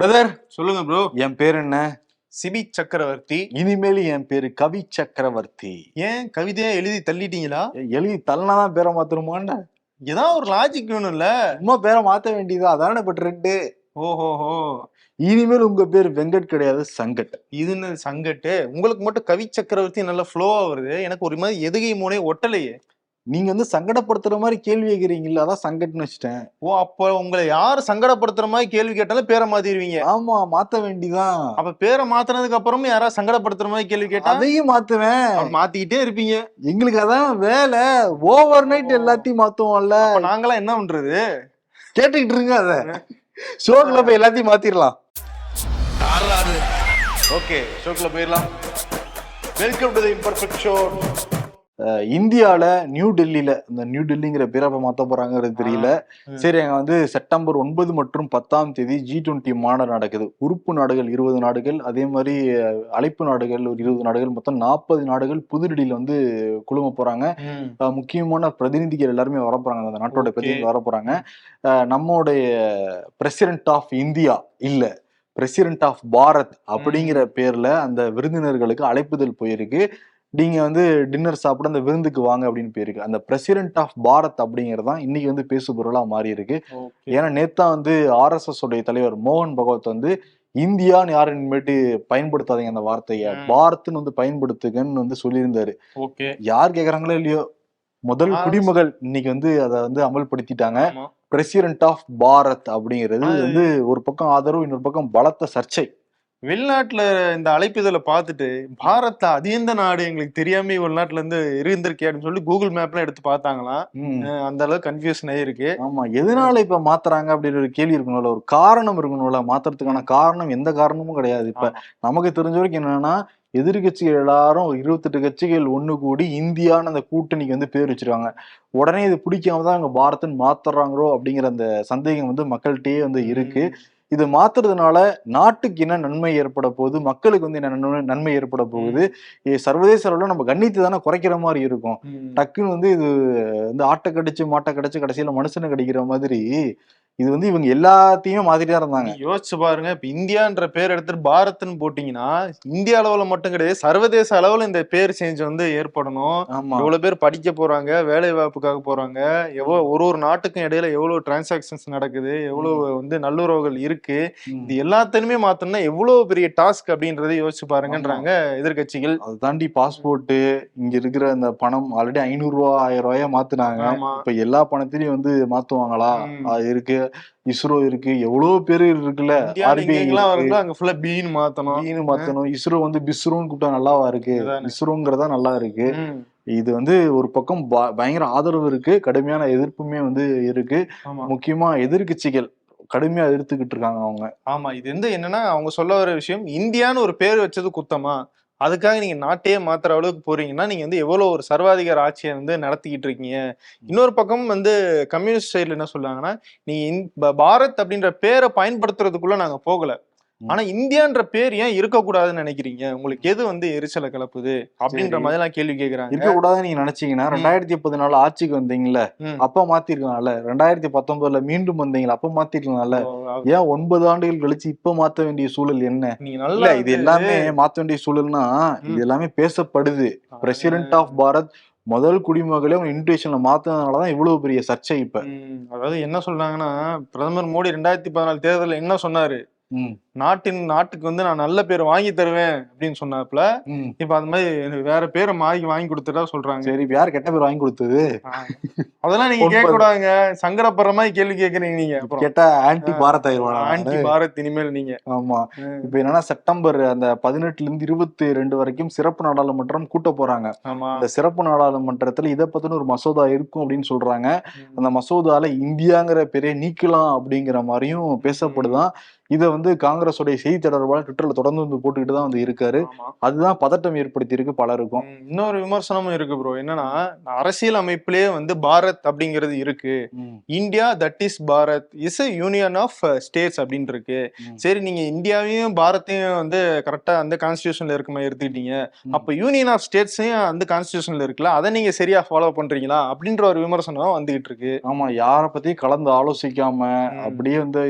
Brother சொல்லுங்க bro என் பேர் என்ன? சிபி சக்கரவர்த்தி. இனிமேல் என் பேரு கவி சக்கரவர்த்தி. ஏன் கவிதையா எழுதி தள்ளிட்டீங்களா? எழுதி தள்ளனாதான் பேரை மாத்தணுமான்னு ஏதாவது ஒரு லாஜிக் வேணும்ல. சும்மா பேரை மாத்த வேண்டியதா? அதானே இப்ப ட்ரெண்டு ஓஹோஹோ. இனிமேல் உங்க பேர் வெங்கட் கிடையாது சங்கட். இது என்ன சங்கட்டு? உங்களுக்கு மட்டும் கவி சக்கரவர்த்தி நல்ல ஃப்ளோவா வருது. எனக்கு ஒரு மாதிரி எதுகை மூனே ஒட்டலையே. நீங்க வந்து சங்கடப்படுத்துற மாதிரி கேள்வி கேக்குறீங்கல்ல அதான் சங்கட்னு வச்சுட்டேன். ஓ அப்ப உங்களை யாரு சங்கடப்படுத்துற மாதிரி கேள்வி கேட்டாலும் பேரை மாத்திடுவீங்க ஆமா மாத்த வேண்டிதான். அப்ப பேரை மாத்தினதுக்கு அப்புறமும் யாராவது சங்கடப்படுத்துற மாதிரி கேள்வி கேட்டா? அதையும் மாத்துவேன். மாத்திக்கிட்டே இருப்பீங்க. எங்களுக்கு அதான் வேலை. ஓவர் நைட் எல்லாத்தையும் மாத்துவோம்ல. நாங்களாம் என்ன பண்றது? கேட்டுக்கிட்டு இருங்க அத. ஷோக்குள்ள போய் எல்லாத்தையும் மாத்திரலாம். ஓகே ஷோக்குள்ள போயிடலாம். Welcome to the imperfect show இந்தியால நியூ டெல்லியில இந்த நியூ டெல்லிங்கிற பேரை இப்ப மாத்த போறாங்கிறது தெரியல. சரி அங்க வந்து செப்டம்பர் ஒன்பது மற்றும் பத்தாம் தேதி ஜி டுவெண்ட்டி மாநாடு நடக்குது. உறுப்பு நாடுகள் இருபது நாடுகள் அதே மாதிரி அழைப்பு நாடுகள் ஒரு இருபது நாடுகள் மொத்தம் நாற்பது நாடுகள் புதுடில்லியில வந்து குழும போறாங்க. அஹ், முக்கியமான பிரதிநிதிகள் எல்லாருமே வர போறாங்க. அந்த நாட்டோட. பிரதிநிதிகள் வர போறாங்க. அஹ், நம்முடைய பிரசிடென்ட் ஆஃப் இந்தியா இல்ல பிரசிடென்ட் ஆஃப் பாரத் அப்படிங்கிற பேர்ல அந்த விருந்தினர்களுக்கு அழைப்புதல் போயிருக்கு. நீங்க வந்து டின்னர் சாப்பிட அந்த விருந்துக்கு வாங்க அப்படின்னு போயிருக்கு. அந்த பிரசிடென்ட் ஆஃப் பாரத் அப்படிங்கிறது தான் இன்னைக்கு வந்து பேசு பொருளா மாறி இருக்கு. ஏன்னா நேத்தா வந்து ஆர்எஸ்எஸ் உடைய தலைவர் மோகன் பகவத் வந்து இந்தியான்னு யாரும் இனிமேட்டு பயன்படுத்தாதீங்க அந்த வார்த்தையை. பாரத்னு வந்து பயன்படுத்துங்கன்னு வந்து சொல்லியிருந்தாரு. யார் கேக்குறாங்களோ இல்லையோ முதல் குடிமகள் இன்னைக்கு வந்து அதை வந்து அமல்படுத்திட்டாங்க. பிரசிடென்ட் ஆஃப் பாரத் அப்படிங்கிறது வந்து ஒரு பக்கம் ஆதரவு இன்னொரு பக்கம் பலத்த சர்ச்சை. வெளிநாட்டுல இந்த அழைப்பிதழை பார்த்துட்டு பாரத்ல அது எந்த நாடு எங்களுக்கு தெரியாம வெளிநாட்டுல இருந்து இருந்திருக்கே அப்படின்னு சொல்லி கூகுள் மேப்லாம் எடுத்து பார்த்தாங்களாம். அந்த அளவுக்கு கன்ஃபியூஷன் ஆயிருக்கு ஆமா எதனால இப்ப மாத்துறாங்க அப்படின்னு ஒரு கேள்வி இருக்கணும்ல. ஒரு காரணம் இருக்கணும்ல. மாத்துறதுக்கான காரணம் எந்த காரணமும் கிடையாது. இப்ப. நமக்கு தெரிஞ்ச வரைக்கும் என்னன்னா எதிர்கட்சிகள் எல்லாரும் இருபத்தெட்டு கட்சிகள் ஒண்ணு கூடி இந்தியான்னு அந்த கூட்டணிக்கு வந்து பேர் வச்சிருக்காங்க. உடனே இது பிடிக்காம தான் இவங்க பாரத்ன்னு மாத்துறாங்களோ அப்படிங்கிற அந்த சந்தேகம் வந்து மக்கள்கிட்டயே வந்து இருக்கு. இது மாத்துறதுனால நாட்டுக்கு என்ன நன்மை ஏற்பட போகுது? மக்களுக்கு வந்து என்ன நன்மை நன்மை ஏற்பட போகுது? சர்வதேச அளவுல நம்ம கண்ணியத்தை தானே குறைக்கிற மாதிரி இருக்கும். டக்குன்னு வந்து இது இந்த ஆட்டை கடிச்சு மாட்டை கடிச்சு கடைசியில மனுஷனை கடிக்கிற மாதிரி இது வந்து இவங்க எல்லாத்தையுமே மாத்திட்டே இருந்தாங்க. யோசிச்சு பாருங்க இப்ப இந்தியான்ற பேர் எடுத்துட்டு பாரத்னு போட்டீங்கன்னா இந்திய அளவுல மட்டும் கிடையாது சர்வதேச அளவுல இந்த பேர் சேஞ்ச் வந்து ஏற்படணும். எவ்வளவு பேர் படிக்க போறாங்க வேலை வாய்ப்புக்காக போறாங்க. எவ்வளவு ஒரு ஒரு நாட்டுக்கும் இடையில எவ்வளவு டிரான்சாக்சன்ஸ் நடக்குது எவ்வளவு வந்து நல்லுறவுகள் இருக்கு. இது எல்லாத்தையுமே மாத்தணும்னா எவ்வளவு பெரிய டாஸ்க் அப்படின்றத யோசிச்சு பாருங்கன்றாங்க எதிர்கட்சிகள் அதை தாண்டி பாஸ்போர்ட் இங்க இருக்கிற அந்த பணம் ஆல்ரெடி ஐநூறு ரூபா ஆயிரம் ரூபாயா மாத்துனாங்க. இப்ப எல்லா பணத்திலயும் வந்து மாத்துவாங்களா. அது இருக்கு. இஸ்ரோ இருக்கு. எவ்வளவு பேரு இருக்குல்ல. வருதோ அங்க ஃபுல்லா பீன் மாத்தணும். இஸ்ரோ வந்து பிஸ்ரோன்னு கூப்பிட்டா நல்லாவா இருக்கு. இஸ்ரோங்கிறதா நல்லா இருக்கு. இது வந்து ஒரு பக்கம் பயங்கர ஆதரவு இருக்கு. கடுமையான எதிர்ப்புமே வந்து இருக்கு. முக்கியமா எதிர்க்கட்சிகள் கடுமையா எதிர்த்துக்கிட்டு இருக்காங்க அவங்க. ஆமா. இது வந்து என்னன்னா அவங்க சொல்ல வர விஷயம் இந்தியான்னு ஒரு பேர் வச்சது குத்தமா? அதுக்காக நீங்க நாட்டையே மாத்துற அளவுக்கு போறீங்கன்னா நீங்க வந்து எவ்வளவு ஒரு சர்வாதிகார ஆட்சியை வந்து நடத்திக்கிட்டு இருக்கீங்க இன்னொரு பக்கம் வந்து கம்யூனிஸ்ட் சைடுல என்ன சொல்றாங்கன்னா நீ பாரத் அப்படின்ற பேரை பயன்படுத்துறதுக்குள்ள நாங்க போகல. ஆனா இந்தியான்ற பேர் ஏன் இருக்கக்கூடாதுன்னு நினைக்கிறீங்க? உங்களுக்கு எது வந்து எரிச்சலை கிளப்புது அப்படின்ற. மாதிரி எல்லாம் கேள்வி கேக்குறாங்க. இருக்க கூடாதுன்னு நீங்க நினைச்சீங்கன்னா ரெண்டாயிரத்தி பதினாலு ஆட்சிக்கு வந்தீங்கல்ல. அப்ப மாத்திருக்கலாம்ல. ரெண்டாயிரத்தி பத்தொன்பதுல மீண்டும் வந்தீங்களா அப்ப மாத்திருக்கலாம்ல. ஏன் ஒன்பது ஆண்டுகள் கழிச்சு இப்ப மாத்த வேண்டிய சூழல் என்ன? இல்ல இது எல்லாமே மாத்த வேண்டிய சூழல்னா இது எல்லாமே பேசப்படுது. பிரசிடென்ட் ஆஃப் பாரத் முதல் குடிமகளே அவங்க இன்விடேஷன்ல மாத்தினதுனாலதான் இவ்வளவு பெரிய சர்ச்சை இப்ப. அதாவது என்ன சொல்றாங்கன்னா பிரதமர் மோடி ரெண்டாயிரத்தி பதினாலு தேர்தலில் என்ன சொன்னாரு? நாட்டின் நாட்டுக்கு வந்து நான் நல்ல பேர் வாங்கி தருவேன் அப்படின்னு சொன்னாப்புல. இப்ப அந்த மாதிரி எனக்கு வேற பேரை வாங்கி வாங்கி கொடுத்துட்டா சொல்றாங்க. சரி இப்ப யார் கெட்ட பேர் வாங்கி கொடுத்தது? அதெல்லாம் நீங்க. கேட்க கூடாதுங்க சங்கடப்படுற மாதிரி கேள்வி கேக்குறீங்க நீங்க. கேட்டா ஆன்டி பாரத் ஆயிருவானா ஆன்டி பாரத் இனிமேல் நீங்க. ஆமா. இப்ப என்னன்னா செப்டம்பர் அந்த பதினெட்டுல இருந்து இருபத்தி ரெண்டு வரைக்கும் சிறப்பு நாடாளுமன்றம் கூட்ட போறாங்க. அந்த சிறப்பு நாடாளுமன்றத்துல இதை பத்தின ஒரு மசோதா இருக்கும் அப்படின்னு சொல்றாங்க. அந்த மசோதால இந்தியாங்கிற பேரே நீக்கலாம் அப்படிங்கிற மாதிரியும் பேசப்படுதான். இதை வந்து காங்கிரஸுடைய செய்தி தொடர்பாளர் ட்விட்டர்ல தொடர்ந்து வந்து போட்டுக்கிட்டு தான் வந்து இருக்காரு. அதுதான் பதட்டம் ஏற்படுத்தி இருக்கு பலருக்கும் இன்னொரு விமர்சனமும் இருக்கு ப்ரோ என்னன்னா அரசியல் அமைப்பிலேயே வந்து பாரத் அப்படிங்கிறது இருக்கு. India that is Bharat. Is a union of states அப்படின்னு இருக்கு. சரி நீங்க இந்தியாவையும் பாரத்தையும் வந்து கரெக்டா அந்த கான்ஸ்டியூஷன்ல இருக்க மாதிரி எடுத்துக்கிட்டீங்க. அப்ப யூனியன் ஆஃப் ஸ்டேட்ஸையும் அந்த கான்ஸ்டியூஷன்ல இருக்குல்ல அதை நீங்க சரியா ஃபாலோ பண்றீங்களா? அப்படின்ற ஒரு விமர்சனம் வந்துகிட்டு இருக்கு. ஆமா யார பத்தி கலந்து ஆலோசிக்காம. அப்படியே வந்து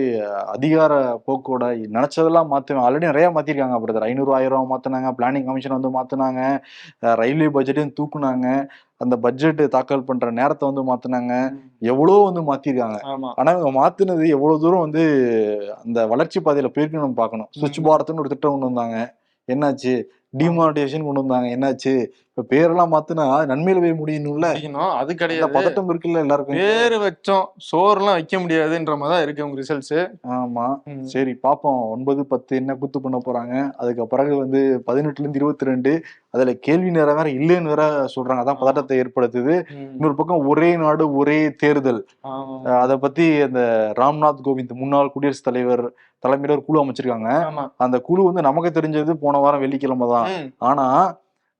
அதிகார போக்கோட நினைச்சதெல்லாம் மாத்துவேன். ஆல்ரெடி நிறைய மாத்திருக்காங்க பிரதர் ஐநூறு ஆயிரம் ரூபாய் மாத்தினாங்க. பிளானிங் கமிஷன் வந்து மாத்தினாங்க. அஹ் ரயில்வே பட்ஜெட்டையும் தூக்குனாங்க. அந்த பட்ஜெட் தாக்கல் பண்ற நேரத்தை வந்து மாத்தினாங்க. எவ்வளவோ வந்து மாத்திருக்காங்க. ஆனா இவங்க மாத்துனது எவ்வளவு தூரம் வந்து அந்த வளர்ச்சி பாதையில போயிருக்குன்னு நம்ம பார்க்கணும் சுவிட்ச். பாரத்னு ஒரு திட்டம் கொண்டு வந்தாங்க. என்னாச்சு? டிமானிட்டேஷன் கொண்டு வந்தாங்க. என்னாச்சு? இப்ப பேரெல்லாம் மாத்துனா நன்மையில போய் முடியணும்ல. அது கிடையாது. பதட்டம் இருக்குல்ல எல்லாருக்கும்? பேரு வச்சோம். சோறுலாம் வைக்க முடியாதுன்ற மாதிரி தான் இருக்கு உங்க ரிசல்ட்ஸ் ஆமா. சரி பாப்போம். ஒன்பது பத்து என்ன குத்து பண்ண போறாங்க? அதுக்கு பிறகு வந்து பதினெட்டுல இருந்து இருபத்தி ரெண்டு அதுல கேள்வி நேரம் வேற இல்லைன்னு வேற சொல்றாங்க. அதான் பதட்டத்தை ஏற்படுத்துது. இன்னொரு பக்கம் ஒரே நாடு ஒரே தேர்தல். அதை பத்தி அந்த ராம்நாத் கோவிந்த் முன்னாள் குடியரசுத் தலைவர் தலைமையில ஒரு குழு அமைச்சிருக்காங்க. அந்த குழு வந்து நமக்கு தெரிஞ்சது போன வாரம் வெள்ளிக்கிழமை தான். ஆனா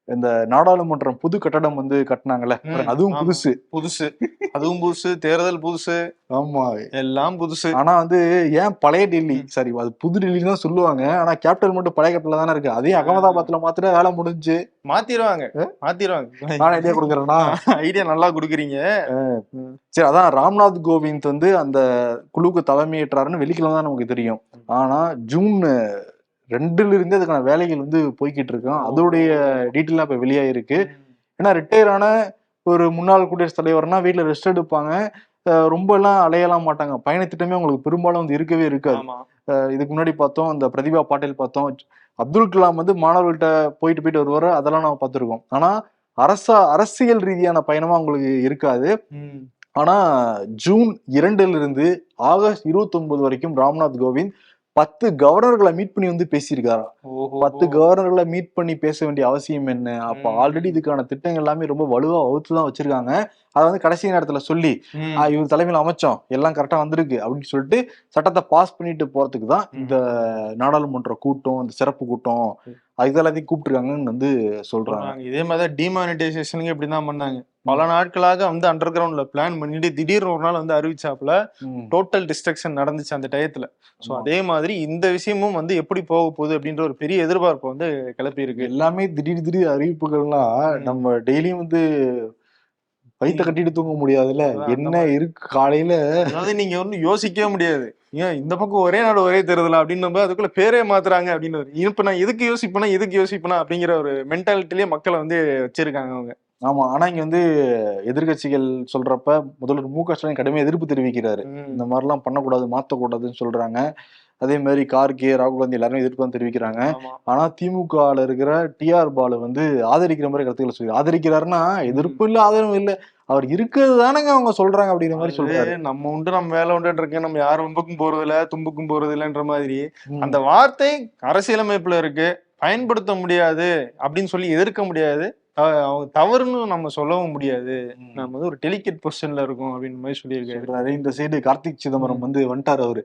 இந்த நாடாளுமன்றம் புது கட்டடம் வந்து கட்டினாங்கல்ல. அதுவும். புதுசு. புதுசு. அதுவும் புதுசு தேர்தல் புதுசு. ஆமா. எல்லாம் புதுசு. ஆனா வந்து ஏன் பழைய டெல்லி? சாரி அது புது டெல்லி தான் சொல்லுவாங்க. ஆனா கேபிட்டல் மட்டும் பழைய கேபிட்டல் தானே இருக்கு. அதே அகமதாபாத்ல மாத்திர வேலை முடிஞ்சு. மாத்திருவாங்க. மாத்திருவாங்க. நான் ஐடியா கொடுக்குறேன்னா ஐடியா நல்லா குடுக்குறீங்க. சரி அதான் ராம்நாத் கோவிந்த் வந்து அந்த குழுவுக்கு தலைமையேற்றாருன்னு வெள்ளிக்கிழமை தான் நமக்கு தெரியும். ஆனா ஜூன் ரெண்டுல இருந்தே அதுக்கான வேலைகள் வந்து போய்கிட்டு இருக்கோம் அதோடைய டீட்டெயிலாம் இப்ப வெளியாயிருக்கு. ஏன்னா ரிட்டையர் ஆன ஒரு முன்னாள் குடியரசுத் தலைவர்னா வீட்டுல ரெஸ்ட் எடுப்பாங்க. ரொம்ப எல்லாம் அலையலாம் மாட்டாங்க. பயண திட்டமே உங்களுக்கு பெரும்பாலும் வந்து இருக்கவே இருக்காது. இதுக்கு முன்னாடி பார்த்தோம் இந்த பிரதிபா பாட்டீல் பார்த்தோம். அப்துல் கலாம் வந்து மாணவர்கள்ட்ட போயிட்டு போயிட்டு வருவாரு. அதெல்லாம் நம்ம பார்த்திருக்கோம். ஆனா அரசா அரசியல் ரீதியான பயணமா உங்களுக்கு இருக்காது. ஆனா ஜூன் இரண்டுல இருந்து ஆகஸ்ட் இருபத்தி ஒன்பது வரைக்கும் ராம்நாத் கோவிந்த் பத்து கவர்னர்களை மீட் பண்ணி வந்து பேசியிருக்காரா ஓஹோ. பத்து கவர்னர்களை மீட் பண்ணி பேச வேண்டிய அவசியம் என்ன? அப்ப. ஆல்ரெடி இதுக்கான திட்டங்கள் எல்லாமே ரொம்ப வலுவா வகுத்து தான் வச்சிருக்காங்க. அதை வந்து கடைசி நேரத்துல சொல்லி ம். "ஆ, இவர் தலைமையில அமைச்சோம். எல்லாம் கரெக்டா வந்திருக்கு. அப்படின்னு சொல்லிட்டு சட்டத்தை பாஸ் பண்ணிட்டு போறதுக்கு தான் இந்த நாடாளுமன்ற கூட்டம் இந்த சிறப்பு கூட்டம் அது இதெல்லாத்தையும் கூப்பிட்டுருக்காங்கன்னு வந்து சொல்றாங்க. சொல்றாங்க. இதே மாதிரி டிமானிட்டைசேஷனுக்கு இப்படிதான் பண்ணாங்க. பல நாட்களாக வந்து அண்டர் கிரவுண்ட்ல பிளான் பண்ணிட்டு திடீர்னு ஒரு நாள் வந்து அறிவிச்சாப்புல. டோட்டல் டிஸ்ட்ரக்ஷன் நடந்துச்சு அந்த டயத்துல. சோ. அதே மாதிரி இந்த விஷயமும் வந்து எப்படி போக போகுது அப்படின்ற ஒரு பெரிய எதிர்பார்ப்பு வந்து கிளப்பி இருக்கு. எல்லாமே திடீர் திடீர் அறிவிப்புகள்லாம் நம்ம டெய்லியும் வந்து வயித்த கட்டிட்டு தூங்க முடியாதுல்ல? என்ன இருக்கு காலையில? அதாவது நீங்க வந்து யோசிக்கவே முடியாது. ஏன் இந்த பக்கம் ஒரே நாடு ஒரே தேர்தல் அப்படின்னு அதுக்குள்ள பேரே மாத்துறாங்க அப்படின்னு இப்ப நான் எதுக்கு யோசிப்பேனா எதுக்கு யோசிப்பேனா அப்படிங்கிற ஒரு மென்டாலிட்டிலேயே மக்களை வந்து வச்சிருக்காங்க அவங்க. ஆமா. ஆனா இங்க வந்து எதிர்க்கட்சிகள் சொல்றப்ப முதல்வர் மு க ஸ்டாலின் கடுமையா எதிர்ப்பு தெரிவிக்கிறாரு. இந்த மாதிரிலாம் பண்ணக்கூடாது மாத்தக்கூடாதுன்னு சொல்றாங்க. அதே மாதிரி கார்கே ராகுல் காந்தி எல்லாருமே எதிர்ப்பு தான் தெரிவிக்கிறாங்க. ஆனா திமுகல இருக்கிற டிஆர் பாலு வந்து ஆதரிக்கிற மாதிரி கருத்துக்களை சொல்லி ஆதரிக்கிறாருன்னா எதிர்ப்பு இல்ல ஆதரவும் இல்ல. அவர் இருக்கிறது தானங்க அவங்க சொல்றாங்க அப்படிங்கிற மாதிரி சொல்றாரு. நம்ம உண்டு நம்ம வேலை உண்டு இருக்கு நம்ம யார் வம்புக்கும் போறது இல்ல தும்புக்கும் போறது இல்லைன்ற மாதிரி. அந்த வார்த்தை அரசியலமைப்புல இருக்கு. பயன்படுத்த முடியாது அப்படின்னு சொல்லி எதிர்க்க முடியாது. அவங்க தவறுன்னு நம்ம சொல்லவும் முடியாது. நம்ம வந்து ஒரு டெலிகேட் பொசிஷன்ல இருக்கோம் அப்படின்னு மாதிரி சொல்லியிருக்காரு. இந்த சைடு கார்த்திக் சிதம்பரம் வந்து வந்துட்டாரு அவரு.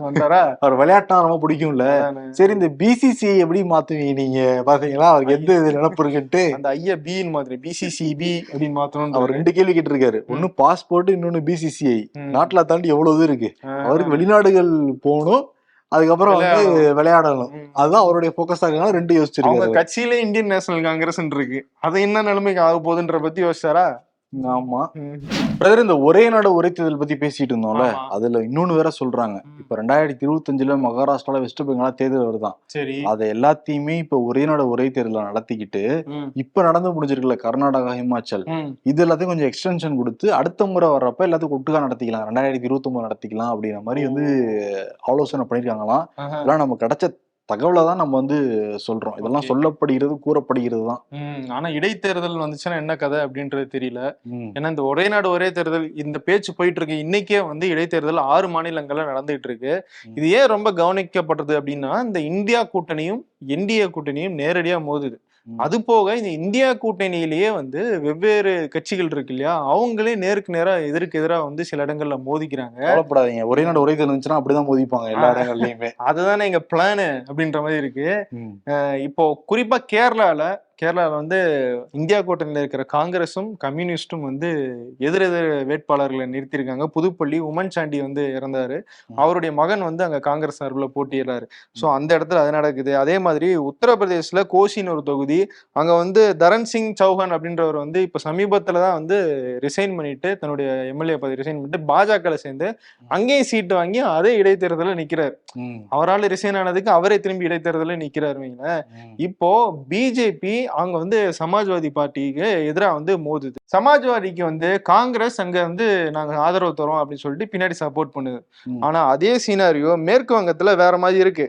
வந்தாரா? அவர் விளையாட்டுனா ரொம்ப பிடிக்கும்ல. சரி இந்த பிசிசி எப்படி மாத்துவீங்க நீங்க? பாத்தீங்களா? அவருக்கு எந்த இது நினப்பு இருக்குன்ட்டு அந்த ஐயா பின்னு மாதிரி பிசிசிபி அப்படின்னு மாத்தணும் அவர் ரெண்டு கேள்வி கேட்டிருக்காரு. ஒண்ணு பாஸ்போர்ட் இன்னொன்னு பிசிசிஐ. நாட்டுல தாண்டி எவ்வளவு இது இருக்கு. அவருக்கு வெளிநாடுகள் போகணும். அதுக்கப்புறம் வந்து விளையாடணும். அதுதான் அவருடைய போக்கஸா இருக்கனால ரெண்டு அவங்க யோசிச்சிருக்காரு கட்சியில இந்தியன் நேஷனல் காங்கிரஸ் இருக்கு அது என்ன நிலைமைக்கு ஆக போகுதுன்ற பத்தி யோசிச்சாரா? ஆமா. பிரதர் இந்த ஒரே நாடு ஒரே தேர்தல் பத்தி பேசிட்டு இருந்தோம்ல. அதுல இன்னொன்னு வேற சொல்றாங்க. இப்ப ரெண்டாயிரத்தி இருபத்தஞ்சுல மகாராஷ்டிரால வெஸ்ட் பெங்கால தேர்தல் வருதான் சரி அதை எல்லாத்தையுமே இப்ப ஒரே நாடு ஒரே தேர்தல நடத்திக்கிட்டு. இப்ப நடந்து முடிஞ்சிருக்குல்ல கர்நாடகா ஹிமாச்சல். இது எல்லாத்தையும் கொஞ்சம் எக்ஸ்டென்ஷன் கொடுத்து அடுத்த முறை வர்றப்ப எல்லாத்துக்கும் ஒட்டுக்கா நடத்திக்கலாம் ரெண்டாயிரத்தி இருபத்தி ஒன்பது நடத்திக்கலாம் அப்படிங்கிற மாதிரி வந்து ஆலோசனை பண்ணிருக்காங்களாம். இதெல்லாம் நம்ம கிடைச்ச தகவலை தான் நம்ம வந்து சொல்றோம் இதெல்லாம். சொல்லப்படுகிறது கூறப்படுகிறது தான். ஆனா இடைத்தேர்தல் வந்துச்சுன்னா என்ன கதை அப்படின்றது தெரியல. ஏன்னா இந்த ஒரே நாடு ஒரே தேர்தல் இந்த பேச்சு போயிட்டு இருக்கு இன்னைக்கே வந்து இடைத்தேர்தல் ஆறு மாநிலங்கள்ல நடந்துட்டு இருக்கு. இது ஏன் ரொம்ப கவனிக்கப்படுறது அப்படின்னா இந்த இந்தியா கூட்டணியும் என்டிஏ கூட்டணியும் நேரடியா மோதுது. அது போக இந்த இந்தியா கூட்டணியிலேயே வந்து வெவ்வேறு கட்சிகள் இருக்கு இல்லையா? அவங்களே நேருக்கு நேரா எதிர்க்கு எதிரா வந்து சில இடங்கள்ல மோதிக்கிறாங்க. கவலைப்படாதீங்க. ஒரே நாடு ஒரே இருந்துச்சுன்னா அப்படிதான் மோதிப்பாங்க எல்லா இடங்கள்லயுமே. அதுதானே எங்க பிளானு அப்படின்ற மாதிரி இருக்கு. இப்போ குறிப்பா கேரளால கேரளால வந்து இந்தியா கூட்டணியில இருக்கிற காங்கிரஸும் கம்யூனிஸ்டும் வந்து எதிரெதிர் வேட்பாளர்களை நிறுத்தியிருக்காங்க. புதுப்பள்ளி உமன் சாண்டி வந்து இறந்தாரு. அவருடைய மகன் வந்து அங்க காங்கிரஸ் சார்பில் போட்டியிடறாரு. ஸோ அந்த இடத்துல அது நடக்குது. அதே மாதிரி உத்தரப்பிரதேஷ்ல கோசின்னு ஒரு தொகுதி அங்க வந்து தரன் சிங் சௌஹான் அப்படின்றவர் வந்து இப்ப சமீபத்துல தான் வந்து ரிசைன் பண்ணிட்டு தன்னுடைய எம்எல்ஏ பதவி ரிசைன் பண்ணிட்டு பாஜகல சேர்ந்து அங்கேயும் சீட்டு வாங்கி அதே இடைத்தேர்தலில் நிக்கிறார். ம், அவரால் ரிசைன் ஆனதுக்கு அவரே திரும்பி இடைத்தேர்தலில் ம். இப்போ பிஜேபி அங்க வந்து சமாஜ்வாதி பார்ட்டிக்கு எதிராக வந்து மோதுது சமாஜ்வாதிக்கு வந்து காங்கிரஸ் அங்க வந்து நாங்க ஆதரவு தரோம் அப்படின்னு சொல்லிட்டு பின்னாடி சப்போர்ட் பண்ணுது. ஆனா அதே சீனாரியோ மேற்கு வங்கத்துல வேற மாதிரி இருக்கு.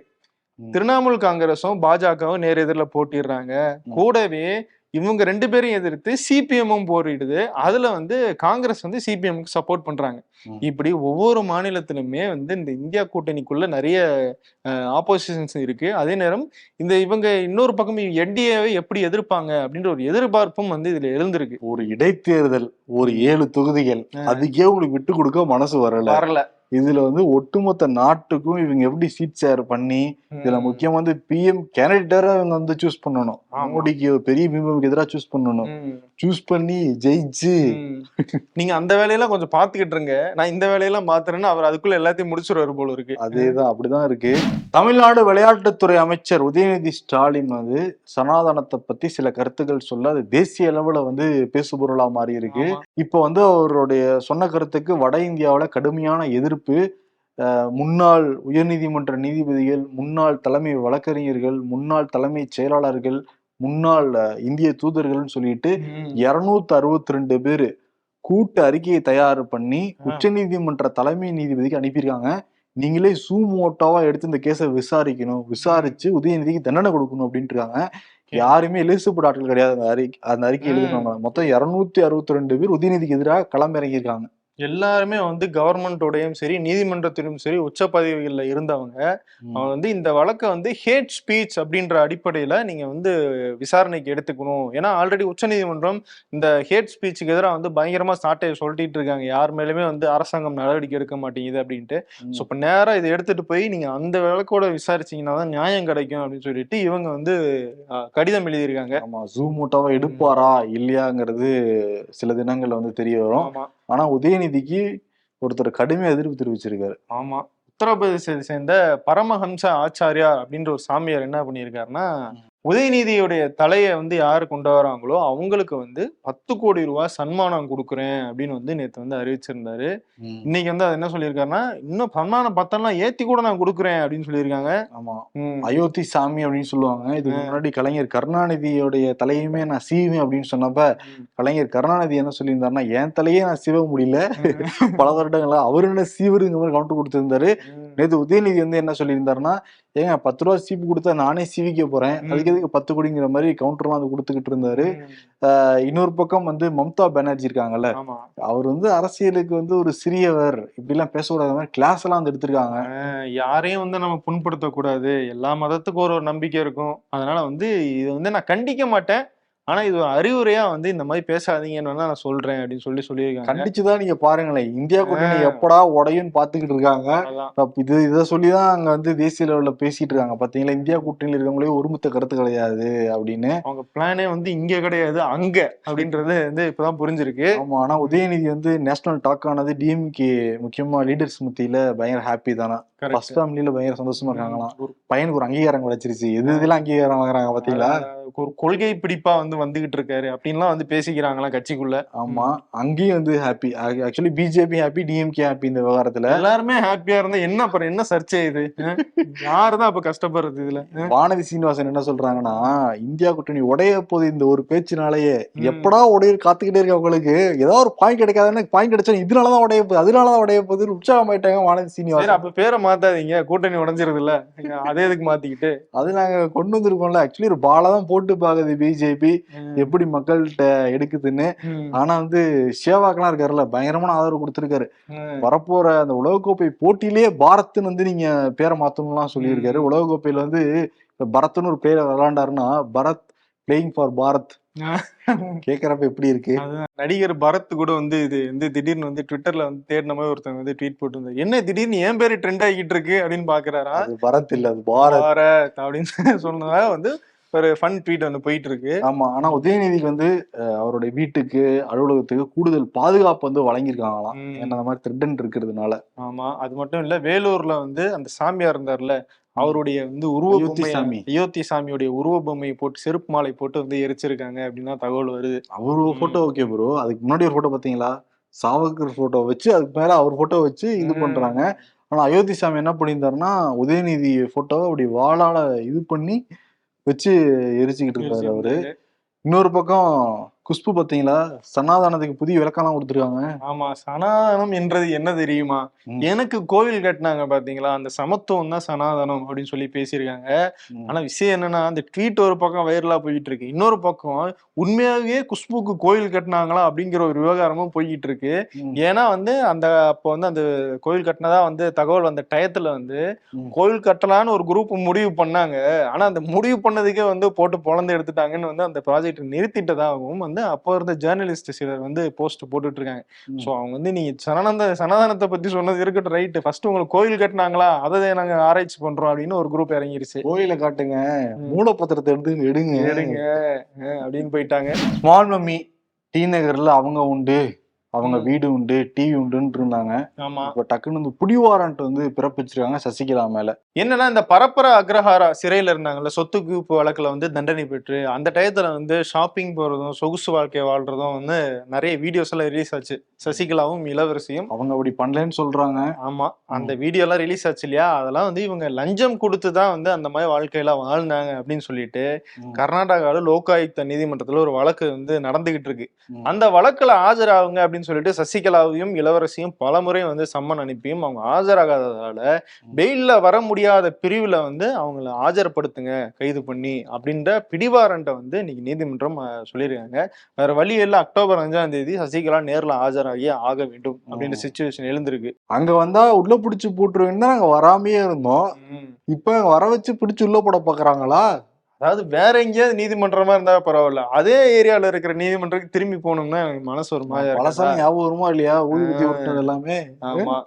திரிணாமுல் காங்கிரஸும் பாஜகவும் நேர் எதிரில் போட்டிடுறாங்க. கூடவே இவங்க ரெண்டு பேரையும் எதிர்த்து சிபிஎம்மும் போரிடுது. அதுல வந்து காங்கிரஸ் வந்து சிபிஎம்க்கு சப்போர்ட் பண்றாங்க. இப்படி ஒவ்வொரு மாநிலத்திலுமே வந்து இந்த இந்தியா கூட்டணிக்குள்ள நிறைய ஆப்போசிஷன்ஸ் இருக்கு. அதே நேரம் இந்த இவங்க இன்னொரு பக்கம் என்டிஏவை எப்படி எதிர்ப்பாங்க அப்படின்ற ஒரு எதிர்பார்ப்பும் வந்து இதுல எழுந்திருக்கு. ஒரு இடைத்தேர்தல் ஒரு ஏழு தொகுதிகள் அதுக்கே உங்களுக்கு விட்டு கொடுக்க மனசு வரல. வரல. இதுல வந்து ஒட்டுமொத்த நாட்டுக்கும் இவங்க எப்படி சீட் ஷேர் பண்ணி இதுல. முக்கியமா வந்து பிஎம் கேண்டிடேட்டா இவங்க வந்து சூஸ் பண்ணணும். மோடிக்கு பெரிய பிம்பம்க்கு எதிராக சூஸ் பண்ணணும். சூஸ் பண்ணி ஜெயிச்சு. நீங்க அந்த வேலையெல்லாம் கொஞ்சம் பாத்துக்கிட்டு இருங்க நான் இந்த வேலையெல்லாம் மாத்துறேன்னு அவர் அதுக்குள்ள எல்லாத்தையும் முடிச்சிருவாரு போல இருக்கு அதேதான் அப்படிதான் இருக்கு தமிழ்நாடு விளையாட்டுத்துறை அமைச்சர் உதயநிதி ஸ்டாலின் வந்து சனாதனத்தை பத்தி சில கருத்துக்கள் சொல்ல அது தேசிய அளவுல வந்து பேசுபொருளா மாறி இருக்கு. இப்போ வந்து அவருடைய சொன்ன கருத்துக்கு வட இந்தியாவுல கடுமையான எதிர்ப்பு அஹ், முன்னாள் உயர்நீதிமன்ற நீதிபதிகள் முன்னாள் தலைமை வழக்கறிஞர்கள் முன்னாள் தலைமை செயலாளர்கள் முன்னாள் இந்திய தூதர்கள்னு சொல்லிட்டு. இருநூத்தி அறுபத்தி ரெண்டு பேரு கூட்டு அறிக்கையை தயார் பண்ணி. உச்சநீதிமன்ற தலைமை நீதிபதிக்கு அனுப்பியிருக்காங்க. நீங்களே சூமோட்டோவா எடுத்து இந்த கேஸை விசாரிக்கணும் விசாரிச்சு உதயநிதிக்கு தண்டனை கொடுக்கணும் அப்படின்ட்டு இருக்காங்க யாருமே எலிசபெட் ஆட்கள் கிடையாது. அந்த அறிக்கை அந்த அறிக்கை ம். எழுதினவங்க மொத்தம் இருநூத்தி அறுபத்தி ரெண்டு பேர் உதயநிதிக்கு எதிராக களமிறங்கியிருக்காங்க எல்லாருமே வந்து கவர்மெண்டோடையும் சரி நீதிமன்றத்திலும் சரி உச்ச பதவிகள்ல இருந்தவங்க அவங்க வந்து இந்த வழக்கை வந்து ஹேட் ஸ்பீச் அப்படின்ற அடிப்படையில நீங்க வந்து விசாரணைக்கு எடுத்துக்கணும். ஏன்னா ஆல்ரெடி உச்சநீதிமன்றம் இந்த ஹேட் ஸ்பீச்சுக்கு எதிராக வந்து பயங்கரமா சாட்டையை சொல்லிட்டு இருக்காங்க. யார் மேலுமே வந்து அரசாங்கம் நடவடிக்கை எடுக்க மாட்டேங்குது அப்படின்ட்டு. ஸோ இப்போ நேரா இதை எடுத்துட்டு போய் நீங்க அந்த வழக்கோட விசாரிச்சீங்கன்னா தான் நியாயம் கிடைக்கும் அப்படின்னு சொல்லிட்டு இவங்க வந்து கடிதம் எழுதியிருக்காங்க. ஆமா ஜூமோட்டோவா எடுப்பாரா இல்லையாங்கிறது சில தினங்கள்ல வந்து தெரிய வரும். ஆமா. ஆனா உதயநிதிக்கு ஒருத்தர் கடுமையா எதிர்ப்பு தெரிவிச்சிருக்காரு. ஆமா. உத்தரப்பிரதேசத்தை சேர்ந்த பரமஹம்ச ஆச்சாரியா அப்படின்ற ஒரு சாமியார் என்ன பண்ணியிருக்காருன்னா உதயநிதியுடைய தலையை வந்து யாரு கொண்டு வராங்களோ அவங்களுக்கு வந்து பத்து கோடி ரூபாய் சன்மானம் கொடுக்குறேன் அப்படின்னு வந்து நேத்து வந்து அறிவிச்சிருந்தாரு. இன்னைக்கு வந்து அது என்ன சொல்லியிருக்காருன்னா இன்னும் சன்மானம் பத்தம்லாம் ஏத்தி கூட நான் கொடுக்குறேன் அப்படின்னு சொல்லியிருக்காங்க. ஆமா. அயோத்தி சாமி அப்படின்னு சொல்லுவாங்க. இதுக்கு முன்னாடி கலைஞர் கருணாநிதியோடைய தலையுமே நான் சீவேன் அப்படின்னு சொன்னப்ப. கலைஞர் கருணாநிதி என்ன சொல்லியிருந்தாருன்னா என் தலையே நான் சீவ முடியல. பல வருடங்களா அவரு என்ன சீவருங்க மாதிரி கவுண்டர் கொடுத்திருந்தாரு. நேத்து உதயநிதி வந்து என்ன சொல்லியிருந்தாருன்னா ஏங்க பத்து ரூபா சீப்பு கொடுத்தா நானே சீவிக்க போறேன். அதுக்கு எதுக்கு பத்து கோடிங்கிற மாதிரி கவுண்டர்லாம் வந்து கொடுத்துக்கிட்டு இருந்தாரு. இன்னொரு பக்கம் வந்து மம்தா பானர்ஜி இருக்காங்கல்ல அவர் வந்து அரசியலுக்கு வந்து ஒரு சிறியவர் இப்படி எல்லாம் பேசக்கூடாத மாதிரி கிளாஸ் எல்லாம் வந்து எடுத்திருக்காங்க. யாரையும் வந்து நம்ம புண்படுத்தக்கூடாது. எல்லா மதத்துக்கும் ஒரு ஒரு நம்பிக்கை இருக்கும். அதனால வந்து இது வந்து நான் கண்டிக்க மாட்டேன். ஆனா இது ஒரு அறிவுரையா வந்து இந்த மாதிரி பேசாதீங்கன்னு வேணா நான் சொல்றேன் அப்படின்னு சொல்லி சொல்லியிருக்காங்க. கண்டிச்சுதான் நீங்க பாருங்களேன். இந்தியா கூட்டணி. எப்படா உடையும்னு பாத்துக்கிட்டு இருக்காங்க. இது இதை சொல்லிதான் அங்க வந்து தேசிய லெவல்ல பேசிட்டு இருக்காங்க. பாத்தீங்களா? இந்தியா கூட்டணியில் இருக்கவங்களே ஒருமித்த கருத்து கிடையாது அப்படின்னு. அவங்க பிளானே வந்து இங்க கிடையாது அங்க அப்படின்றது வந்து இப்பதான் புரிஞ்சிருக்கு. ஆமா ஆனா உதயநிதி வந்து நேஷனல் டாக் ஆனது டிஎம்கே முக்கியமா லீடர்ஸ் மத்தியில பயங்கர ஹாப்பி தானே. ஃபர்ஸ்ட் ஃபேமிலியில பயங்கர சந்தோஷமா இருக்காங்களாம். ஒரு பையனுக்கு ஒரு அங்கீகாரம் கிடைச்சிருச்சு. எது இதெல்லாம் அங்கீகாரம் வாங்குறாங்க பாத்தீங்களா? ஒரு கொள்கை பிடிப்பா வந்து வந்துகிட்டு இருக்காரு. அப்படின்லாம் வந்து பேசிக்கிறாங்களா கட்சிக்குள்ள. ஆமா. அங்கேயும் வந்து happy actually BJP happy DMK happy இந்த விவகாரத்துல. எல்லாருமே ஹாப்பியா இருந்தா என்ன அப்புறம் என்ன சர்ச்சை இது? யாருதான் அப்ப கஷ்டப்படுறது இதுல? வானதி சீனிவாசன் என்ன சொல்றாங்கன்னா இந்தியா கூட்டணி உடைய போது இந்த ஒரு பேச்சுனாலேயே. எப்படா உடைய காத்துக்கிட்டே இருக்க அவங்களுக்கு? ஏதாவது ஒரு பாயிண்ட் கிடைக்காதுன்னு பாயிண்ட் கிடைச்சா இதனாலதான் உடைய போகுது அதனாலதான் உடைய போகுது உற்சாகமாயிட்டாங்க வானதி சரி சீனிவாசன். அப்ப பேரை மாத்தாதீங்க. கூட்டணி உடஞ்சிருது இல்ல அதே இதுக்கு மாத்திக்கிட்டு. அது நாங்க கொண்டு வந்திருக்கோம்ல. ஆக்சுவலி ஒரு பாலா தான் போட்டு பாக்குது பிஜேபி எப்படி மக்கள்கிட்ட எடுக்குதுன்னு. ஆனா வந்து சேவாக்கெல்லாம் இருக்காருல்ல. பயங்கரமான ஆதரவு கொடுத்திருக்காரு. வரப்போற அந்த உலகக்கோப்பை போட்டியிலேயே பாரத்னு வந்து நீங்க பேரை மாத்தணும்லாம் சொல்லியிருக்காரு. உலகக்கோப்பையில வந்து பரத்னு ஒரு பேரை விளையாண்டாருன்னா பரத் பிளேயிங் ஃபார் பாரத். கேக்குறப்ப எப்படி இருக்கு? நடிகர் பரத் கூட வந்து இது வந்து திடீர்னு வந்து ட்விட்டர்ல வந்து தேடின மாதிரி ஒருத்தவங்க வந்து ட்வீட் போட்டு என்ன திடீர்னு என் பேரு ட்ரெண்ட் ஆகிட்டு இருக்கு அப்படின்னு பாக்குறாரா? அது பரத் இல்ல அது பாரத். பாரத் அப்படின்னு சொன்னதால வந்து ஒரு ஃபன் ட்வீட் வந்து போயிட்டு இருக்கு. ஆமா ஆனா உதயநிதிக்கு வந்து அவருடைய வீட்டுக்கு அலுவலகத்துக்கு கூடுதல் பாதுகாப்பு வந்து வழங்கியிருக்காங்களாம். ஏன்னா அந்த மாதிரி திருடன் இருக்கிறதுனால. ஆமா அது மட்டும் இல்ல வேலூர்ல வந்து அந்த சாமியார் இருந்தார்ல அவருடைய வந்து உருவ சாமி. அயோத்தி சாமியுடைய உருவ பொம்மையை போட்டு செருப்பு மாலை போட்டு வந்து எரிச்சிருக்காங்க அப்படின்னா தகவல் வருது. அவர் போட்டோ ஓகே ப்ரோ அதுக்கு முன்னாடி ஒரு போட்டோ பாத்தீங்களா? சாவகர் போட்டோ வச்சு அதுக்கு மேல அவர் போட்டோ வச்சு இது. பண்றாங்க. ஆனா அயோத்தி சாமி என்ன பண்ணியிருந்தாருன்னா உதயநிதி போட்டோவை அப்படி வாளால இது பண்ணி வச்சு எரிச்சுக்கிட்டு இருக்காரு அவரு. இன்னொரு பக்கம் குஷ்பு பாத்தீங்களா சனாதானத்துக்கு புதிய விளக்கம்லாம் கொடுத்துருக்காங்க ஆமா சனாதனம் என்றது என்ன தெரியுமா. எனக்கு கோவில் கட்டினாங்க பாத்தீங்களா அந்த சமத்துவம் தான் சனாதனம் அப்படின்னு சொல்லி பேசியிருக்காங்க. ஆனா விஷயம் என்னன்னா அந்த ட்வீட் ஒரு பக்கம் வைரலா போயிட்டு இருக்கு இன்னொரு பக்கம் உண்மையாகவே குஷ்புக்கு கோயில் கட்டினாங்களா அப்படிங்கிற ஒரு விவகாரமும் போய்கிட்டு இருக்கு. ஏன்னா வந்து அந்த அப்போ வந்து அந்த கோயில் கட்டினதா வந்து தகவல் வந்த டயத்துல வந்து. கோயில் கட்டலான்னு ஒரு குரூப் முடிவு பண்ணாங்க ஆனா அந்த முடிவு பண்ணதுக்கே வந்து போட்டு பொழந்து எடுத்துட்டாங்கன்னு வந்து அந்த ப்ராஜெக்ட் நிறுத்திட்டதாகவும் வந்து அப்போ இருந்த ஜேர்னலிஸ்ட் சிலர் வந்து போஸ்ட் போட்டுட்டு இருக்காங்க. சோ அவங்க வந்து நீங்க சனானந்த சனாதனத்தை பத்தி சொன்னது இருக்கட்டும் ரைட்டு ஃபர்ஸ்ட் உங்களுக்கு கோயில் கட்டினாங்களா? அதை நாங்க ஆராய்ச்சி பண்றோம் அப்படின்னு ஒரு குரூப் இறங்கிருச்சு. கோயில காட்டுங்க. மூலப்பத்திரத்தை எடுத்து எடுங்க. எடுங்க. அப்படின்னு போயிட்டாங்க. ஸ்மால் மம்மி டி நகர்ல அவங்க உண்டு. அவங்க. வீடு உண்டு டிவி உண்டுன்னு இருந்தாங்க. ஆமா. இப்ப டக்குன்னு வந்து புடி வாரண்ட் வந்து பிறப்பிச்சிருக்காங்க சசிகலா மேல. என்னன்னா இந்த பரப்பர அக்ரஹாரா சிறையில இருந்தாங்கல்ல சொத்து குவிப்பு வழக்குல வந்து தண்டனை பெற்று அந்த டயத்துல வந்து ஷாப்பிங் போறதும் சொகுசு வாழ்க்கை வாழ்றதும் வந்து நிறைய வீடியோஸ் எல்லாம் ரிலீஸ் ஆச்சு. சசிகலாவும் இளவரசியும். அவங்க அப்படி பண்ணலன்னு சொல்றாங்க. ஆமா. அந்த வீடியோ எல்லாம் ரிலீஸ் ஆச்சு இல்லையா? அதெல்லாம் வந்து இவங்க லஞ்சம் கொடுத்து தான் வந்து அந்த மாதிரி வாழ்க்கையெல்லாம் வாழ்ந்தாங்க அப்படின்னு சொல்லிட்டு. கர்நாடகாவில் லோகாயுக்த நீதிமன்றத்துல ஒரு வழக்கு வந்து நடந்துகிட்டு இருக்கு. அந்த வழக்குல ஆஜராகுங்க அப்படின்னு சொல்லிட்டு சசிகலாவையும் இளவரசியும் பலமுறை வந்து சம்மன் அனுப்பியும் அவங்க ஆஜராகாததால பெயில்ல வர முடியாத பிரிவுல வந்து அவங்கள ஆஜர்படுத்துங்க கைது பண்ணி அப்படின்ற பிடிவாரண்ட வந்து இன்னைக்கு நீதிமன்றம் சொல்லியிருக்காங்க. வேற வழி இல்ல அக்டோபர் அஞ்சாம் தேதி சசிகலா நேர்ல ஆஜராகி ஆக வேண்டும் அப்படின்ற. சுச்சுவேஷன் எழுந்திருக்கு. அங்க வந்தா உள்ள பிடிச்சு போட்டுருவேன்னு தான் நாங்க வராமையே இருந்தோம். இப்ப வர வச்சு பிடிச்சு உள்ள போட பாக்குறாங்களா? அதாவது வேற எங்கேயாவது நீதிமன்றமா இருந்தா பரவாயில்ல. அதே ஏரியால இருக்கிற நீதிமன்றத்துக்கு திரும்பி போகணும்னா எனக்கு மனசு ஒரு பழசெல்லாம் ஞாபகம் வருமா இல்லையா? ஊதி விட்டது எல்லாமே?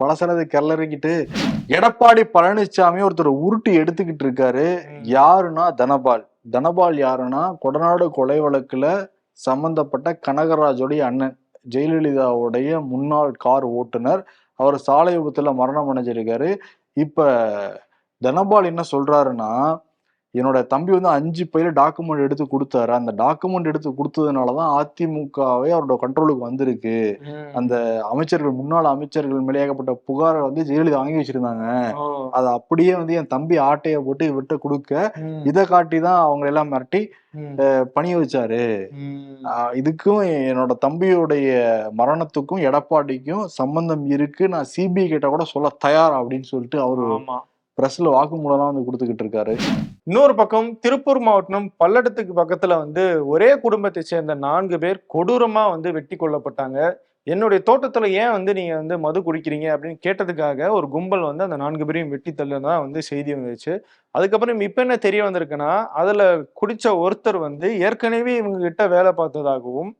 பழசனது கிளறிக்கிட்டு எடப்பாடி பழனிசாமி ஒருத்தர் உருட்டி எடுத்துக்கிட்டு இருக்காரு. யாருன்னா தனபால். தனபால் யாருன்னா கொடநாடு கொலை வழக்குல சம்பந்தப்பட்ட கனகராஜோடைய அண்ணன் ஜெயலலிதாவுடைய முன்னாள் கார் ஓட்டுநர். அவர் சாலை விபத்துல மரணம் அடைஞ்சிருக்காரு. இப்ப தனபால் என்ன சொல்றாருன்னா என்னோட தம்பி வந்து அஞ்சு பையில டாக்குமெண்ட் எடுத்து கொடுத்தாரு அந்த டாக்குமெண்ட் எடுத்து கொடுத்ததுனாலதான் அதிமுகவே அவரோட கண்ட்ரோலுக்கு வந்திருக்கு. அந்த அமைச்சர்கள் முன்னாள் அமைச்சர்கள் மேலே ஏகப்பட்ட புகாரை வந்து ஜெயலலிதா வாங்கி வச்சிருந்தாங்க. அதை அப்படியே வந்து என் தம்பி ஆட்டைய போட்டு இவர்கிட்ட கொடுக்க. இதை காட்டி தான் அவங்க எல்லாம் மிரட்டி. பணிய வச்சாரு இதுக்கும் என்னோட தம்பியோடைய மரணத்துக்கும் எடப்பாடிக்கும் சம்பந்தம் இருக்கு நான் சிபிஐ கிட்ட கூட சொல்ல தயார் அப்படின்னு சொல்லிட்டு அவரு பிரஸ்ல வாக்குமூலம் வந்து கொடுத்துக்கிட்டு இருக்காரு. இன்னொரு பக்கம் திருப்பூர் மாவட்டம் பல்லடத்துக்கு பக்கத்துல வந்து ஒரே குடும்பத்தை சேர்ந்த நான்கு பேர் கொடூரமா வந்து வெட்டி கொல்லப்பட்டாங்க. என்னுடைய தோட்டத்துல ஏன் வந்து நீங்க வந்து மது குடிக்கிறீங்க அப்படின்னு கேட்டதுக்காக ஒரு கும்பல் வந்து அந்த நான்கு பேரையும் வெட்டி தள்ளுனதா வந்து செய்தி வந்துச்சு. அதுக்கப்புறம் இப்ப என்ன தெரிய வந்திருக்குன்னா அதுல குடிச்ச ஒருத்தர் வந்து ஏற்கனவே இவங்க கிட்ட வேலை பார்த்ததாகவும்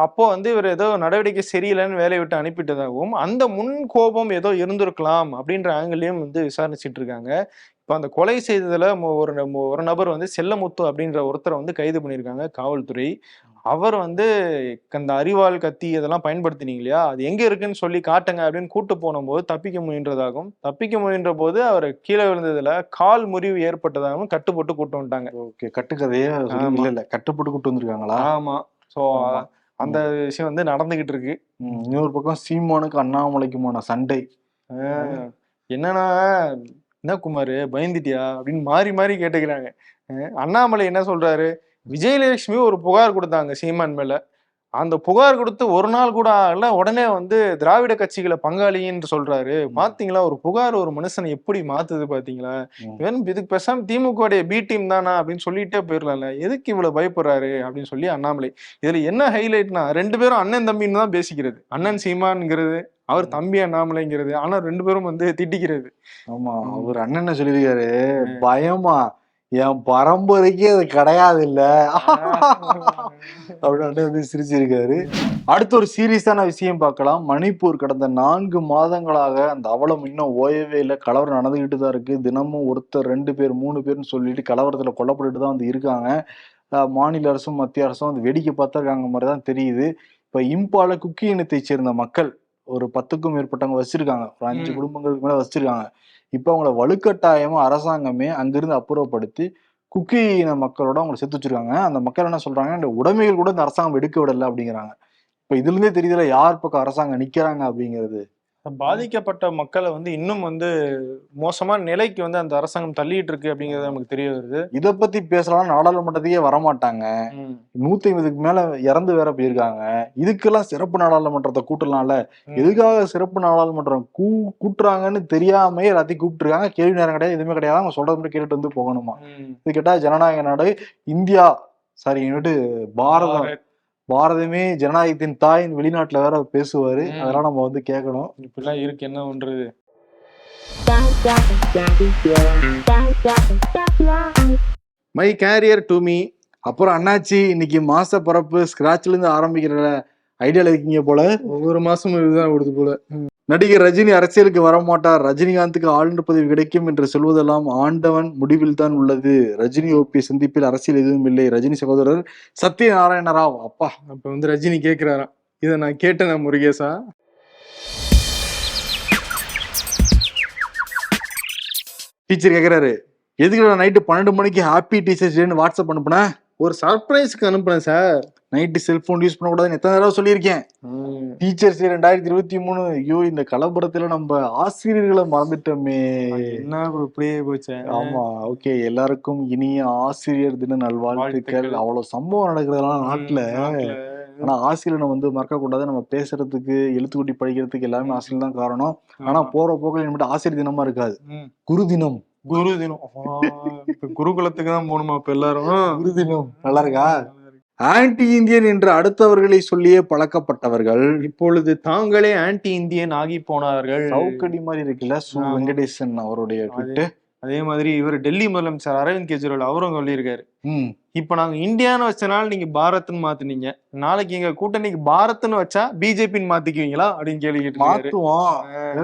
அப்போ வந்து இவர் ஏதோ நடவடிக்கை சரியில்லைன்னு வேலையை விட்டு அனுப்பிட்டதாகவும் அந்த முன் கோபம் ஏதோ இருந்திருக்கலாம் அப்படின்ற ஆங்கிலையும் வந்து விசாரிச்சுட்டு இருக்காங்க. இப்போ அந்த கொலை செய்ததுல ஒரு ஒரு நபர் வந்து செல்லமுத்து அப்படின்ற ஒருத்தரை வந்து கைது பண்ணியிருக்காங்க காவல்துறை. அவர் வந்து அந்த அரிவாள் கத்தி இதெல்லாம் பயன்படுத்தினீங்க இல்லையா? அது எங்க இருக்குன்னு சொல்லி காட்டுங்க அப்படின்னு கூட்டு போனபோது தப்பிக்க முயன்றதாகவும் தப்பிக்க முயன்ற போது அவர் கீழே விழுந்ததுல கால் முறிவு ஏற்பட்டதாகவும் கட்டுப்போட்டு கூட்டு வந்துட்டாங்க. ஓகே. கட்டுக்கதையே. இல்ல இல்ல கட்டுப்பட்டு கூட்டு வந்திருக்காங்களா? ஆமா. சோ ஆமா. அந்த விஷயம் வந்து நடந்துகிட்டு இருக்கு. இன்னொரு பக்கம் சீமானுக்கு அண்ணாமலைக்குமான சண்டை. என்னன்னா என்ன குமார்? பயந்துட்டியா? அப்படின்னு மாறி மாறி கேட்டுக்கிறாங்க. அண்ணாமலை என்ன சொல்றாரு? விஜயலட்சுமி ஒரு புகார் கொடுத்தாங்க சீமான் மேல. அந்த புகார் கொடுத்து ஒரு நாள் கூட ஆகல. உடனே வந்து திராவிட கட்சிகளை பங்காளின்னு சொல்றாரு. பாத்தீங்களா? ஒரு புகார் ஒரு மனுஷனை எப்படி மாத்துது பாத்தீங்களா. இவன் இதுக்கு பேசாம திமுக பி டீம் தானா அப்படின்னு சொல்லிட்டே போயிடலாம்ல. எதுக்கு இவ்வளவு பயப்படுறாரு அப்படின்னு சொல்லி அண்ணாமலை. இதுல என்ன ஹைலைட்னா ரெண்டு பேரும் அண்ணன் தம்பின்னு தான் பேசிக்கிறது. அண்ணன் சீமான்ங்கிறது அவர் தம்பி அண்ணாமலைங்கிறது. ஆனா ரெண்டு பேரும் வந்து திட்டிக்கிறது. ஆமா. அவர் அண்ணன் சொல்லியிருக்காரு. பயமா? என் பரம்பரைக்கே அது கிடையாது இல்ல அப்படின்னு வந்து சிரிச்சிருக்காரு. அடுத்த ஒரு சீரியஸான விஷயம் பார்க்கலாம். மணிப்பூர் கடந்த நான்கு மாதங்களாக அந்த அவலம் இன்னும் ஓயவே இல்லை. கலவரம் நடந்துகிட்டு தான் இருக்கு. தினமும் ஒருத்தர் ரெண்டு பேர் மூணு பேர்னு சொல்லிட்டு கலவரத்துல கொல்லப்பட்டுட்டு தான் வந்து இருக்காங்க. மாநில அரசும் மத்திய அரசும் வந்து வேடிக்கை பார்த்துருக்காங்க மாதிரி தான் தெரியுது. இப்ப இம்பால குக்கி இனத்தை சேர்ந்த மக்கள் ஒரு பத்துக்கும் மேற்பட்டவங்க வச்சிருக்காங்க. ஒரு அஞ்சு. குடும்பங்களுக்கு மேல வச்சிருக்காங்க. இப்போ அவங்கள வலுக்கட்டாயமா அரசாங்கமே அங்கிருந்து அப்புறப்படுத்தி குக்கி இன மக்களோட அவங்களை சேர்த்து வச்சிருக்காங்க. அந்த மக்கள் என்ன சொல்றாங்க? இந்த உடைமைகள் கூட இந்த அரசாங்கம் எடுக்க விடல அப்படிங்கிறாங்க. இப்போ இதுல இருந்தே யார் பக்கம் அரசாங்கம் நிற்கிறாங்க அப்படிங்கிறது. பாதிக்கப்பட்ட மக்களை வந்து இன்னும் வந்து மோசமான நிலைக்கு வந்து அந்த அரசாங்கம் தள்ளிட்டு இருக்கு அப்படிங்கறது நமக்கு தெரிய வருது இத பத்தி பேசலாம் நாடாளுமன்றத்தையே வரமாட்டாங்க. நூத்தி ஐம்பதுக்கு மேல இறந்து வேற போயிருக்காங்க இதுக்கெல்லாம் சிறப்பு நாடாளுமன்றத்தை கூட்டலாம்ல. எதுக்காக சிறப்பு நாடாளுமன்றம் கூ கூட்டுறாங்கன்னு தெரியாம எல்லாத்தையும் கூப்பிட்டுருக்காங்க கேள்வி நேரம் கிடையாது எதுவுமே கிடையாது அவங்க சொல்றது மட்டும் கேட்டுட்டு வந்து போகணுமா. இது கேட்டா ஜனநாயக நாடு இந்தியா சாரி பாரதம் பாரத். பாரதமே ஜனநாயகத்தின் தாய் வெளிநாட்டுல வேற பேசுவாரு. அதெல்லாம் நம்ம வந்து கேட்கணும் இப்படிலாம் இருக்கு என்ன பண்றது? மை கேரியர் டு மீ அப்புறம் அண்ணாச்சி இன்னைக்கு மாச பரப்பு ஸ்கிராச்ல இருந்து ஆரம்பிக்கிற ஐடியால இருக்கீங்க போல. ஒவ்வொரு மாசமும் இதுதான் ஓடுது போல. நடிகர் ரஜினி அரசியலுக்கு வரமாட்டார். ரஜினிகாந்துக்கு ஆளுநர் பதவி கிடைக்கும் என்று சொல்வதெல்லாம் ஆண்டவன் முடிவில் தான் உள்ளது. ரஜினி ஓபி சந்திப்பில் அரசியல் எதுவும் இல்லை. ரஜினி சகோதரர் சத்யநாராயண ராவ் அப்பா. அப்ப வந்து ரஜினி கேக்குறாராம். இதை நான் கேட்டேன் முருகேசா? டீச்சர் கேக்குறாரு. எதுக்கு நைட்டு பன்னெண்டு மணிக்கு ஹாப்பி டீச்சர்ஸ் டேன்னு வாட்ஸ்அப் அனுப்புனேன் ஒரு சர்ப்ரைஸ்க்கு அனுப்புனேன் சார் நைட்டு செல்போன் யூஸ் பண்ணக்கூடாதுன்னு எத்தனை தடவை சொல்லியிருக்கேன். டீச்சர்ஸ் ரெண்டாயிரத்தி இருபத்தி மூணு. ஐயோ இந்த கலப்புறத்துல நம்ம ஆசிரியர்களை மறந்துட்டோமே. என்ன இப்படியே போச்சு. ஆமா ஓகே எல்லாருக்கும் இனிய ஆசிரியர் தின நல்வாழ்த்துக்கள். வாழ்த்துக்கள். அவ்வளவு சம்பவம் நடக்கிறதெல்லாம் நாட்டுல. ஆனா ஆசிரியரை வந்து மறக்க கூடாது நம்ம பேசுறதுக்கு எழுத்துக்கூட்டி படிக்கிறதுக்கு எல்லாமே ஆசிரியர் தான் காரணம். ஆனா. போற போக்கில் இனிமேட்டு ஆசிரியர் தினமா இருக்காது. குரு தினம் குரு தினம் குருகுலத்துக்கு தான் போகணுமா இப்ப எல்லாரும்? குரு தினம் நல்லா இருக்கா ஆன்டி இந்தியன் என்று அடுத்தவர்களை சொல்லியே பழக்கப்பட்டவர்கள். இப்பொழுது தாங்களே ஆன்டி இந்தியன் ஆகி போனார்கள். சவுக்கடி மாதிரி இருக்குல்ல சு. வெங்கடேசன் அவருடைய ட்விட்டு. அதே மாதிரி இவர் டெல்லி முதலமைச்சர் அரவிந்த் கெஜ்ரிவால் அவரும் சொல்லியிருக்காரு. ம். இப்ப நாங்க இந்தியான்னு வச்சனால நீங்க பாரத்னு மாத்துனீங்க. நாளைக்கு எங்க கூட்டணிக்கு பாரத்னு வச்சா பிஜேபின்னு மாத்திக்குவீங்களா? அப்படின்னு கேள்வி மாத்துவோம்.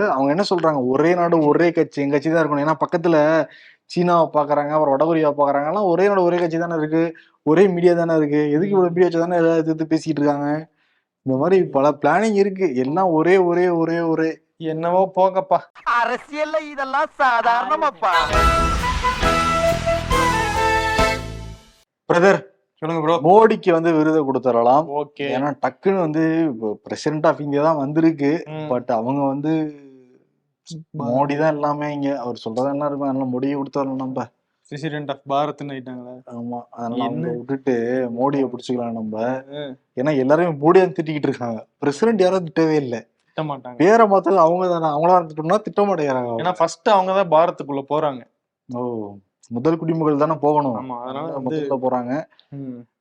அவங்க என்ன சொல்றாங்க? ஒரே நாடு ஒரே கட்சி எங்க கட்சி தான் இருக்கணும். ஏன்னா பக்கத்துல சீனாவை பாக்குறாங்க அப்புறம் வடகொரியாவை பாக்குறாங்க எல்லாம் ஒரே நாடு ஒரே கட்சி தானே இருக்கு. ஒரே மீடியா தானே இருக்கு. எதுக்கு இவ்வளவு மீடியா வச்சு தானே எதிர்த்து பேசிட்டு இருக்காங்க? இந்த மாதிரி பல பிளானிங் இருக்கு. எல்லாம் ஒரே ஒரே ஒரே ஒரே. என்னவோ போங்கப்பா. அரசியல்ல இதெல்லாம் சாதாரணமாப்பா. பிரதர் சொல்லுங்க ப்ரோ மோடிக்கு வந்து விருதை கொடுத்துடலாம். ஓகே. ஏன்னா டக்குன்னு வந்து பிரசிடென்ட் ஆஃப் இந்தியா தான் வந்திருக்கு. பட் அவங்க வந்து மோடி தான் எல்லாமே இங்க. அவர் சொல்றதெல்லாம் இருக்கும்? அதனால மோடியை கொடுத்துடலாம் நம்ம. பிரசிடென்ட் ஆஃப் பாரத்னு ஆயிட்டாங்களா. ஆமா. அதனால அவங்க? விட்டுட்டு மோடியை பிடிச்சிக்கலாம் நம்ம. ஏன்னா எல்லாருமே மோடியா திட்டிக்கிட்டு இருக்காங்க. பிரசிடென்ட் யாரும் திட்டவே இல்ல. திட்ட மாட்டாங்க பேரை மாத்தது அவங்க தானே அவங்களா திட்டோம்னா திட்ட மாட்டேங்கிறாங்க ஏன்னா ஃபர்ஸ்ட் அவங்க தான் பாரத்துக்குள்ள போறாங்க. ஓ முதல் குடிமகள் தானே போகணும். ஆமா அதனால முதல்ல போறாங்க.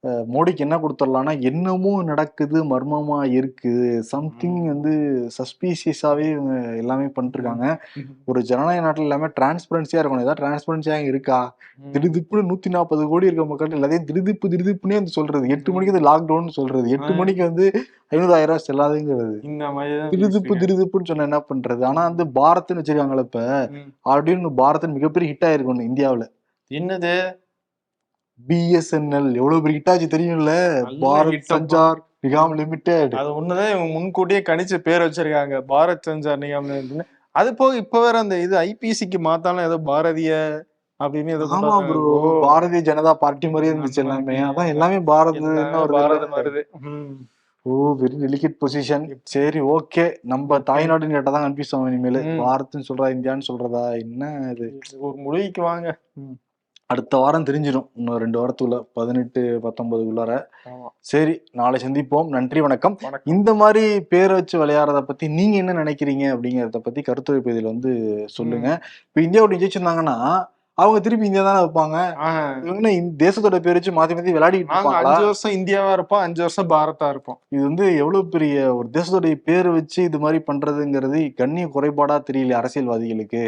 மோடிக்கு என்ன கொடுத்துடலாம்னா என்னமோ நடக்குது மர்மமா இருக்குது சம்திங் வந்து சஸ்பீசியஸாவே இவங்க எல்லாமே பண்ணிட்டு இருக்காங்க ஒரு ஜனநாயக நாட்டுல எல்லாமே டிரான்ஸ்பரன்சியா இருக்கணும். ஏதாவது டிரான்ஸ்பரன்சியா இருக்கா? ம். திடுதிப்புன்னு நூத்தி நாற்பது கோடி இருக்க மக்கள் எல்லாத்தையும் திடுதிப்பு திடுதிப்புனே வந்து சொல்றது. எட்டு மணிக்கு வந்து லாக்டவுன் சொல்றது. எட்டு. மணிக்கு வந்து ஐநூறாயிரம் ரூபாய் செல்லாதுங்கிறது. திருதுப்பு திருதுப்புன்னு சொன்னா என்ன பண்றது? ஆனா வந்து பாரத்னு வச்சிருக்காங்களே இப்ப. அப்படின்னு பாரத் மிகப்பெரிய ஹிட் ஆயிருக்கும் இந்தியாவுல. என்னது? பிஎஸ்என்எல் எவ்வளவு பெரிய ஹிட் ஆச்சு தெரியும்ல? பாரத். சஞ்சார் நிகாம் லிமிடெட் அது ஒண்ணுதான் இவங்க முன்கூட்டியே கணிச்சு பேர் வச்சிருக்காங்க. பாரத் சஞ்சார் நிகாம் நிலையம்னு. அது போக இப்ப வேற அந்த இது ஐபிசிக்கு மாத்தாலும் ஏதோ பாரதிய அப்படின்னு ஏதோ ஆமா கொண்டாடுறாங்க. ப்ரோ ஓ, பாரதிய ஜனதா பார்ட்டி மாதிரியே இருந்துச்சு எல்லாமே. அதான் எல்லாமே பாரத் பாரதம் வருது. ஓ வெரி டெலிகேட் பொசிஷன் சரி ஓகே நம்ம தாய்நாடுன்னு கேட்டா தான் கன்ஃபியூஸ் ஆகும் இனிமேல். பாரத்னு சொல்றா இந்தியான்னு சொல்றதா? என்ன இது? ஒரு முடிவுக்கு வாங்க. அடுத்த வாரம் தெரிஞ்சிடும். இன்னும் ரெண்டு வாரத்துக்குள்ள பதினெட்டு பத்தொன்பதுக்குள்ளார. சரி நாளை சந்திப்போம். நன்றி வணக்கம். இந்த மாதிரி பேரை வச்சு விளையாடுறத பத்தி நீங்க என்ன நினைக்கிறீங்க அப்படிங்கறத பத்தி கருத்துரைப்பு இதில் வந்து சொல்லுங்க. இப்ப இந்தியாவோட ஜெயிச்சிருந்தாங்கன்னா அவங்க திருப்பி இந்தியா தானே வைப்பாங்க. இவங்க தேசத்தோட பேர் வச்சு மாத்தி மாத்தி விளையாடிட்டு நாங்க இருப்பாங்களா? அஞ்சு வருஷம் இந்தியாவா இருப்போம் அஞ்சு வருஷம் பாரதா இருப்போம். இது வந்து எவ்வளவு பெரிய ஒரு தேசத்தோடைய பேர் வச்சு இது மாதிரி பண்றதுங்கிறது கண்ணிய குறைபாடா தெரியல அரசியல்வாதிகளுக்கு.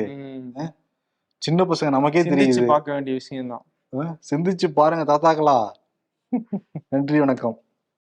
சின்ன பசங்க நமக்கே தெரியுது. பார்க்க வேண்டிய விஷயம் தான் சிந்திச்சு பாருங்க தாத்தாக்களா. நன்றி வணக்கம்.